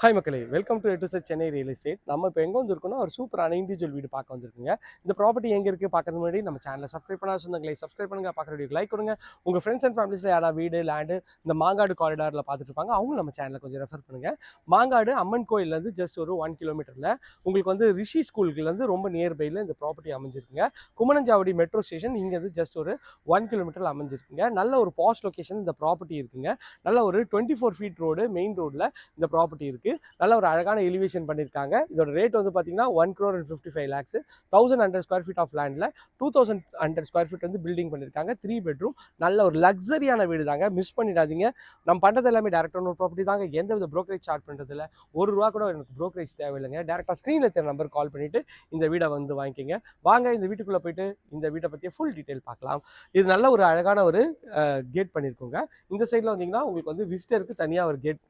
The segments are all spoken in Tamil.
ஹாய் மக்களே வெல்கம் டு எட்டு செட் சென்னை ரியல் எஸ்டேட் நம்ம இப்போ எங்கே வந்திருக்கோம்னா ஒரு சூப்பரான இண்டிவிஜுவல் வீடு பார்க்க வந்திருக்குங்க. இந்த ப்ராப்பர்ட்டி எங்கே இருக்குது பார்க்கறது முன்னாடி நம்ம சேனலை சப்ஸ்கிரைப் பண்ணாத சொந்தங்களை சப்ஸ்கிரைப் பண்ணுங்க பார்க்குற வீடியோ லைக் கொடுங்க. உங்கள் ஃப்ரெண்ட்ஸ் அண்ட் ஃபேமிலிஸில் யாராவது வீடு லேண்டு இந்த மாங்காடு காரிடாரில் பார்த்துட்டு இருப்பாங்க அவங்களும் நம்ம சேனலை கொஞ்சம் ரெஃபர் பண்ணுங்கள் மாங்காடு அம்மன் கோயிலேருந்து ஜஸ்ட் ஒரு ஒன் கிலோமீட்டரில் உங்களுக்கு வந்து ரிஷி ஸ்கூலுக்குலேருந்து ரொம்ப நியர்பையில் இந்த ப்ராப்பர்ட்டி அமைஞ்சிருக்குங்க. குமணஞ்சாவடி மெட்ரோ ஸ்டேஷன் இங்கேருந்து ஜஸ்ட் ஒரு ஒன் கிலோமீட்டரில் அமைஞ்சிருக்குங்க. நல்ல ஒரு பாஸ்ட் லொக்கேஷன் இந்த ப்ராப்பர்ட்டி இருக்குங்க. நல்ல ஒரு twenty four feet road main ரோட்டில் இந்த ப்ராப்பர்ட்டி இருக்குது நல்ல ஒரு அழகான எலிவேஷன் பண்ணியிருக்காங்க இதோட ரேட் வந்து பார்த்தீங்கன்னா one crore and fifty five lakhs thousand hundred square feet of லேண்டில் two thousand hundred square feet வந்து பில்டிங் பண்ணியிருக்காங்க த்ரீ பெட்ரூம் நல்ல ஒரு லக்ஸரியான வீடு தாங்க மிஸ் பண்ணிடாதீங்க. நம்ம பண்ணுறது எல்லாமே டேரக்டாக ஒரு ப்ராப்பர்ட்டி தாங்க. எந்த வித ப்ரோக்கரேஜ் சார்ஜ் பண்ணுறதில்ல ஒரு ரூபா கூட எனக்கு ப்ரோக்கரேஜ் தேவையில்லைங்க. டேரெக்டாக ஸ்க்ரீனில் தெரிய நம்பர் கால் பண்ணிவிட்டு இந்த வீடை வந்து வாங்கிக்கோங்க. வாங்க இந்த வீட்டுக்குள்ளே போயிட்டு இந்த வீட்டை பற்றிய ஃபுல் டீட்டெயில் பார்க்கலாம். இது நல்ல ஒரு அழகான ஒரு கேட் பண்ணியிருக்கோங்க இந்த சைடில் வந்தீங்கன்னா உங்களுக்கு வந்து விசிட்டருக்கு தனியாக ஒரு கேட்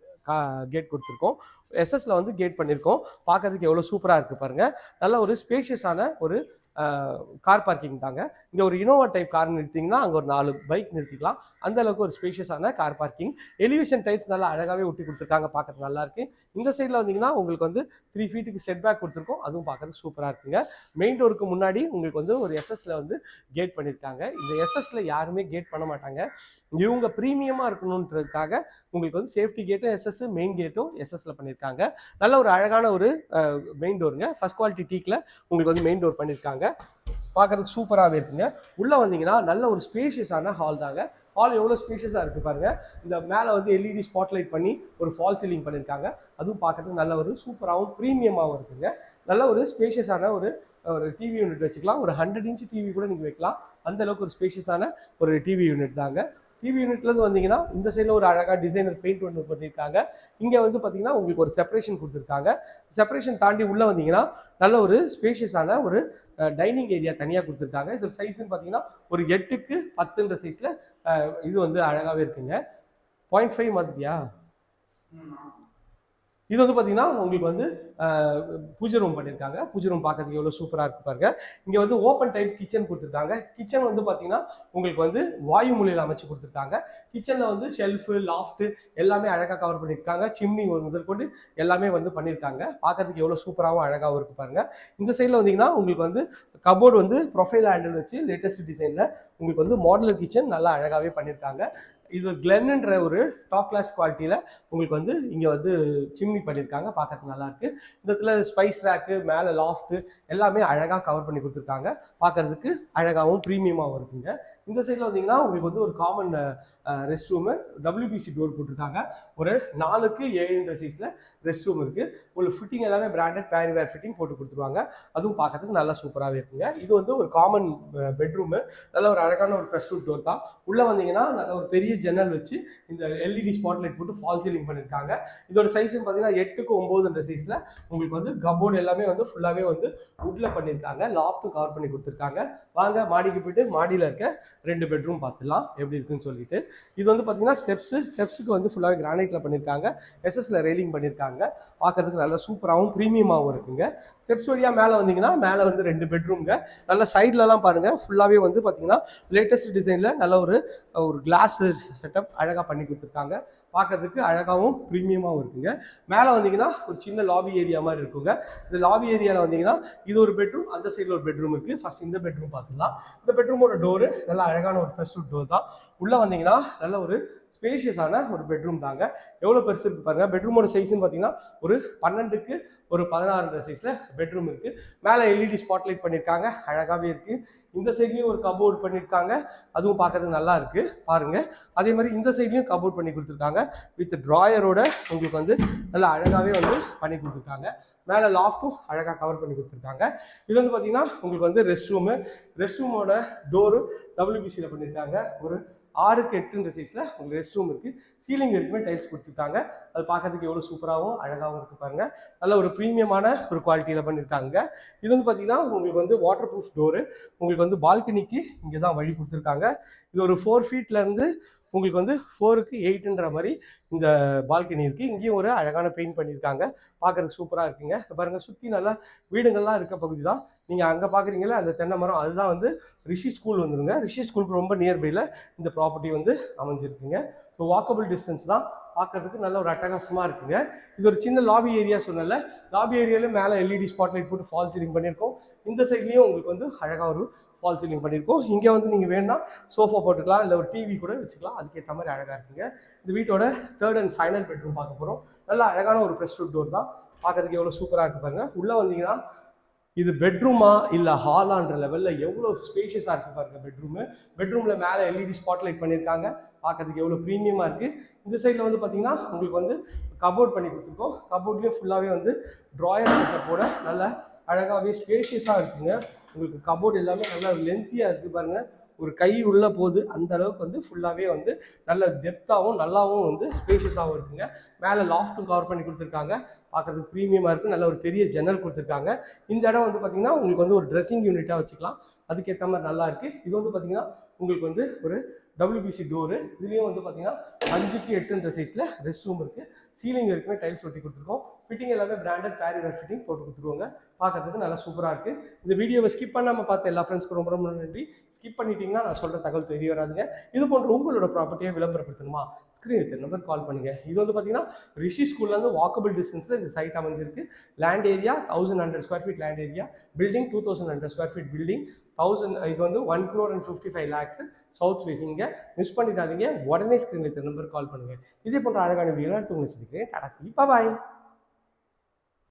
கேட் கொடுத்துருக்கோம். எஸ்எஸ்ல வந்து கேட் பண்ணியிருக்கோம் பார்க்கறதுக்கு எவ்வளோ சூப்பராக இருக்குது பாருங்கள் நல்ல ஒரு ஸ்பேஷியஸான ஒரு கார் பார்க்கிங் தாங்க. இங்கே ஒரு இனோவா டைப் கார் நிறுத்திங்கன்னா அங்கே ஒரு நாலு பைக் நிறுத்திக்கலாம். அந்த அளவுக்கு ஒரு ஸ்பேஷியஸான கார் பார்க்கிங் எலிவேஷன் டைப்ஸ் நல்லா அழகாகவே ஒட்டி கொடுத்துருக்காங்க. பார்க்கறது நல்லா இருக்கு. இந்த சைடில் வந்தீங்கன்னா உங்களுக்கு வந்து த்ரீ ஃபீட்டுக்கு செட் பேக் கொடுத்துருக்கோம். அதுவும் பார்க்கறது சூப்பராக இருக்குங்க. மெயின் டோருக்கு முன்னாடி உங்களுக்கு வந்து ஒரு எஸ்எஸ்ல வந்து கேட் பண்ணியிருக்காங்க. இந்த எஸ்எஸ்ல யாருமே கேட் பண்ண மாட்டாங்க. இவங்க ப்ரீமியமாக இருக்கணுன்றதுக்காக உங்களுக்கு வந்து சேஃப்டி கேட்டும் எஸ்எஸ் மெயின் கேட்டும் எஸ்எஸ்ல பண்ணியிருக்காங்க. நல்ல ஒரு அழகான ஒரு மெயின் டோருங்க ஃபர்ஸ்ட் குவாலிட்டி டீக்கில் உங்களுக்கு வந்து மெயின் டோர் பண்ணியிருக்காங்க. பார்க்கறதுக்கு சூப்பராகவே இருக்குங்க. உள்ளே வந்தீங்கன்னா நல்ல ஒரு ஸ்பேஷியஸான ஹால் தாங்க. ஹால் எவ்வளோ ஸ்பேஷியஸாக இருக்குது பாருங்கள் இந்த மேலே வந்து எல்இடி ஸ்பாட்லைட் பண்ணி ஒரு ஃபால் சீலிங் பண்ணியிருக்காங்க அதுவும் பார்க்கறதுக்கு நல்ல ஒரு சூப்பராகவும் ப்ரீமியமாகவும் இருக்குங்க. நல்ல ஒரு ஸ்பேஷியஸான ஒரு ஒரு டிவி யூனிட் வச்சுக்கலாம். ஒரு ஹண்ட்ரட் இன்ச் டிவி கூட நீங்கள் வைக்கலாம். அந்தளவுக்கு ஒரு ஸ்பேஷியஸான ஒரு டிவி யூனிட் தாங்க. டிவி யூனிட்லேருந்து வந்தீங்கன்னா இந்த சைடில் ஒரு அழகாக டிசைனர் பெயிண்ட் ஒன்று பண்ணியிருக்காங்க இங்கே வந்து பார்த்தீங்கன்னா உங்களுக்கு ஒரு செப்பரேஷன் கொடுத்துருக்காங்க. செப்பரேஷன் தாண்டி உள்ளே வந்தீங்கன்னா நல்ல ஒரு ஸ்பேஷியஸான ஒரு டைனிங் ஏரியா தனியாக கொடுத்துருக்காங்க. இது சைஸ்ன்னு பார்த்தீங்கன்னா ஒரு எட்டுக்கு பத்துன்ற சைஸில் இது வந்து அழகாகவே இருக்குங்க. பாயிண்ட் ஃபைவ் மாதிரியா? இது வந்து பார்த்தீங்கன்னா உங்களுக்கு வந்து பூஜை ரூம் பண்ணியிருக்காங்க பூஜை ரூம் பார்க்கறதுக்கு எவ்வளோ சூப்பராக இருக்கு பாருங்க. இங்கே வந்து ஓப்பன் டைப் கிச்சன் கொடுத்துருக்காங்க. கிச்சன் வந்து பார்த்தீங்கன்னா உங்களுக்கு வந்து வாயு மூலையில் அமைச்சு கொடுத்துருக்காங்க. கிச்சனில் வந்து ஷெல்ஃபு லாஃப்ட்டு எல்லாமே அழகாக கவர் பண்ணியிருக்காங்க சிம்னி முதல் கொண்டு எல்லாமே வந்து பண்ணியிருக்காங்க பார்க்கறதுக்கு எவ்வளோ சூப்பராகவும் அழகாகவும் இருக்கு பாருங்க. இந்த சைடில் வந்தீங்கன்னா உங்களுக்கு வந்து கபோர்டு வந்து ப்ரொஃபைல் ஹேண்டில் வச்சு லேட்டஸ்ட் டிசைனில் உங்களுக்கு வந்து மாடலர் கிச்சன் நல்லா அழகாகவே பண்ணியிருக்காங்க இது கிளென்ன்ற ஒரு டாப் கிளாஸ் குவாலிட்டியில் உங்களுக்கு வந்து இங்கே வந்து சிம்னி பண்ணியிருக்காங்க பார்க்கறதுக்கு நல்லாயிருக்கு இந்த இடத்துல ஸ்பைஸ் ரேக்கு மேலே லாஃப்ட்டு எல்லாமே அழகாக கவர் பண்ணி கொடுத்துருக்காங்க. பார்க்கறதுக்கு அழகாகவும் ப்ரீமியமாகவும் இருக்குங்க. இந்த சைடில் வந்தீங்கன்னா உங்களுக்கு வந்து ஒரு common rest room WBC door போட்டிருக்காங்க. ஒரு நாலுக்கு ஏழுன்ற சைஸில் ரெஸ்ட் ரூம் இருக்குது உங்களுக்கு ஃபிட்டிங் எல்லாமே பிராண்டட் பேரிவேர் ஃபிட்டிங் போட்டு கொடுத்துருவாங்க. அதுவும் பார்க்கறதுக்கு நல்லா சூப்பராகவே இருக்குங்க. இது வந்து ஒரு காமன் பெட்ரூமு நல்ல ஒரு அழகான ஒரு ப்ரெஸ் டோர் தான். உள்ளே வந்தீங்கன்னா நல்ல ஒரு பெரிய ஜன்னல் வச்சு இந்த எல்இடி ஸ்பாட்லைட் போட்டு ஃபால் சீலிங் பண்ணியிருக்காங்க இதோட சைஸ்னு பார்த்தீங்கன்னா எட்டுக்கு ஒம்போதுன்ற சைஸில் உங்களுக்கு வந்து கபோர்டு எல்லாமே வந்து ஃபுல்லாகவே வந்து உட்டில் பண்ணியிருக்காங்க லாஃப்ட்டும் கவர் பண்ணி கொடுத்துருக்காங்க. வாங்க மாடிக்கு போயிட்டு மாடியில் இருக்க ரெண்டு பெட்ரூம் பார்த்துடலாம். எப்படி இருக்குன்னு சொல்லிட்டு. இது வந்து பார்த்தீங்கன்னா ஸ்டெப்ஸு ஸ்டெப்ஸுக்கு வந்து ஃபுல்லாகவே கிரானைட்டில் பண்ணியிருக்காங்க எஸ்எஸ்ல ரெயிலிங் பண்ணியிருக்காங்க பார்க்கறதுக்கு நல்லா சூப்பராகவும் ப்ரீமியமாகவும் இருக்குங்க. ஸ்டெப்ஸ் வழியாக மேலே வந்தீங்கன்னா மேலே வந்து ரெண்டு பெட்ரூம்ங்க நல்ல சைட்லலாம் பாருங்கள் ஃபுல்லாகவே வந்து பார்த்தீங்கன்னா லேட்டஸ்ட் டிசைனில் நல்ல ஒரு ஒரு கிளாஸ் செட்டப் அழகாக பண்ணி கொடுத்துருக்காங்க. பார்க்கறதுக்கு அழகாகவும் ப்ரீமியமாகவும் இருக்குங்க. மேலே வந்தீங்கன்னா ஒரு சின்ன லாபி ஏரியா மாதிரி இருக்குங்க. இந்த லாபி ஏரியாவில் வந்தீங்கன்னா இது ஒரு பெட்ரூம் அந்த சைடில் ஒரு பெட்ரூம் இருக்குது ஃபஸ்ட் இந்த பெட்ரூம் பார்த்துக்கலாம் இந்த பெட்ரூமோட டோரு நல்லா அழகான ஒரு ஃபர்ஸ்ட் டோர் தான். உள்ளே வந்தீங்கன்னா நல்ல ஒரு ஸ்பேஷியஸான ஒரு பெட்ரூம் தாங்க. எவ்வளோ பெருசு இருக்குது பாருங்கள் பெட்ரூமோட சைஸ்னு பார்த்தீங்கன்னா ஒரு பன்னெண்டுக்கு ஒரு பதினாறுன்ற சைஸில் பெட்ரூம் இருக்குது மேலே எல்இடி ஸ்பாட்லைட் பண்ணியிருக்காங்க அழகாகவே இருக்குது இந்த சைட்லேயும் ஒரு கபோர்ட் பண்ணியிருக்காங்க அதுவும் பார்க்கறதுக்கு நல்லா இருக்குது பாருங்கள் அதே மாதிரி இந்த சைட்லேயும் கபோர்ட் பண்ணி கொடுத்துருக்காங்க. வித் ட்ராயரோட உங்களுக்கு வந்து நல்லா அழகாகவே வந்து பண்ணி கொடுத்துருக்காங்க. மேலே லாஃப்ட்டும் அழகாக கவர் பண்ணி கொடுத்துருக்காங்க. இது வந்து பார்த்தீங்கன்னா உங்களுக்கு வந்து ரெஸ்ட் ரூமு ரெஸ்ட் ரூமோட டோரு டபிள்யூபிசியில் பண்ணியிருக்காங்க ஒரு ஆறுக்கு எட்டுன்ற சைஸில் உங்களுக்கு ரெஸ்ட் ரூம் இருக்குது சீலிங் வரைக்குமே டைல்ஸ் கொடுத்துருக்காங்க. அது பார்க்கறதுக்கு எவ்வளோ சூப்பராகவும் அழகாகவும் இருக்குது பாருங்க. நல்ல ஒரு ப்ரீமியமான ஒரு குவாலிட்டியில் பண்ணியிருக்காங்க. இது வந்து பார்த்தீங்கன்னா உங்களுக்கு வந்து வாட்டர் ப்ரூஃப் டோரு உங்களுக்கு வந்து பால்கனிக்கு இங்கே தான் வழி கொடுத்துருக்காங்க. இது ஒரு ஃபோர் ஃபீட்லேருந்து உங்களுக்கு வந்து ஃபோருக்கு எயிட்டுன்ற மாதிரி இந்த பால்கனி இருக்குது இங்கேயும் ஒரு அழகான பெயிண்ட் பண்ணியிருக்காங்க. பார்க்கறதுக்கு சூப்பராக இருக்குங்க. பாருங்கள் சுற்றி நல்லா வீடுங்கள்லாம் இருக்க பகுதி தான். நீங்கள் அங்கே பார்க்குறீங்களா அந்த தென்னை மரம் அதுதான் வந்து ரிஷி ஸ்கூல் வந்துருங்க. ரிஷி ஸ்கூலுக்கு ரொம்ப நியர்பையில் இந்த ப்ராப்பர்ட்டி வந்து அமைஞ்சிருக்குங்க. ஸோ வாக்கபிள் டிஸ்டன்ஸ் தான் பார்க்கறதுக்கு நல்ல ஒரு அட்டகாசமாக இருக்குங்க. இது ஒரு சின்ன லாபி ஏரியா சொன்னல லாபி ஏரியாவில் மேலே எல்இடி ஸ்பாட் லைட் போட்டு ஃபால் சீலிங் பண்ணியிருக்கோம். இந்த சைட்லேயும் உங்களுக்கு வந்து அழகாக ஒரு ஃபால் சீலிங் பண்ணியிருக்கோம். இங்கே வந்து நீங்கள் வேணால் சோஃபா போட்டுக்கலாம் இல்லை ஒரு டிவி கூட வச்சுக்கலாம். அதுக்கேற்ற மாதிரி அழகாக இருக்குங்க. இந்த வீட்டோட தேர்ட் அண்ட் ஃபைனல் பெட்ரூம் பார்க்க போகிறோம் நல்ல அழகான ஒரு ப்ரெஸ்ட் டோர் தான். பார்க்கறதுக்கு எவ்வளோ சூப்பராக இருக்கு பாருங்க. உள்ளே வந்தீங்கன்னா இது பெட்ரூமா இல்லை ஹாலான்ற லெவலில் எவ்வளோ ஸ்பேஷியஸாக இருக்குது பாருங்க பெட்ரூமு பெட்ரூமில் மேலே எல்இடி ஸ்பாட்லைட் பண்ணியிருக்காங்க. பார்க்கறதுக்கு எவ்வளோ ப்ரீமியமாக இருக்குது இந்த சைடில் வந்து பார்த்திங்கன்னா உங்களுக்கு வந்து கபோர்ட் பண்ணி கொடுத்துருக்கோம். கபோர்ட்லேயும் ஃபுல்லாகவே வந்து ட்ராயர் செட்டப்போட நல்ல அழகாகவே ஸ்பேஷியஸாக இருக்குங்க. உங்களுக்கு கபோர்ட் எல்லாமே நல்லா லென்த்தியாக இருக்குது பாருங்கள் ஒரு கை உள்ளே போது அந்த அளவுக்கு வந்து ஃபுல்லாகவே வந்து நல்ல டெப்த்தாகவும் நல்லாவும் வந்து ஸ்பேஷியஸாகவும் இருக்குங்க. மேலே லாஃப்ட்டும் கவர் பண்ணி கொடுத்துருக்காங்க. பார்க்குறதுக்கு ப்ரீமியமாக இருக்குது நல்ல ஒரு பெரிய ஜன்னல் கொடுத்துருக்காங்க. இந்த இடம் வந்து பார்த்திங்கன்னா உங்களுக்கு வந்து ஒரு ட்ரெஸ்ஸிங் யூனிட்டாக வச்சுக்கலாம். அதுக்கேற்ற மாதிரி நல்லா இருக்குது இது வந்து பார்த்திங்கன்னா உங்களுக்கு வந்து ஒரு டபிள்யூபிசி டோரு இதுலேயும் வந்து பார்த்தீங்கன்னா அஞ்சுக்கு எட்டுன்ற சைஸில் ரெஸ்ட் ரூம் இருக்குது சீலிங் வரைக்குமே டைல்ஸ் ஒட்டி கொடுத்துருக்கோம். ஃபிட்டிங் எல்லாமே பிராண்டட் பேரிவர் ஃபிட்டிங் போட்டு கொடுத்துருவாங்க. பார்க்கறதுக்கு நல்லா சூப்பராக இருக்குது இந்த வீடியோவை ஸ்கிப் பண்ணாமல் பார்த்த எல்லா ஃப்ரெண்ட்ஸ்க்கும் ரொம்ப ரொம்ப நன்றி. ஸ்கிப் பண்ணிட்டீங்கன்னா நான் சொல்கிற தகவல் தெரிய வராதுங்க. இது போன்ற உங்களோட ப்ராப்பர்ட்டியை விளம்பரப்படுத்தணுமா? ஸ்க்ரீன் வித் நம்பர் கால் பண்ணுங்கள் இது வந்து பார்த்தீங்கன்னா ரிஷி ஸ்கூல்லேருந்து வாக்கபிள் டிஸ்டன்ஸில் இந்த சைட் அமைஞ்சிருக்கு. Land area thousand hundred square feet land area building two thousand hundred square feet building thousand இது வந்து one crore and fifty five lakhs south facing miss பண்ணிடாதீங்க. உடனே ஸ்க்ரீன் வித் நம்பர் கால் பண்ணுங்கள் இதே போன்ற அழகான வீடியோ எடுத்து உங்களை ver, cara, sí, bye bye.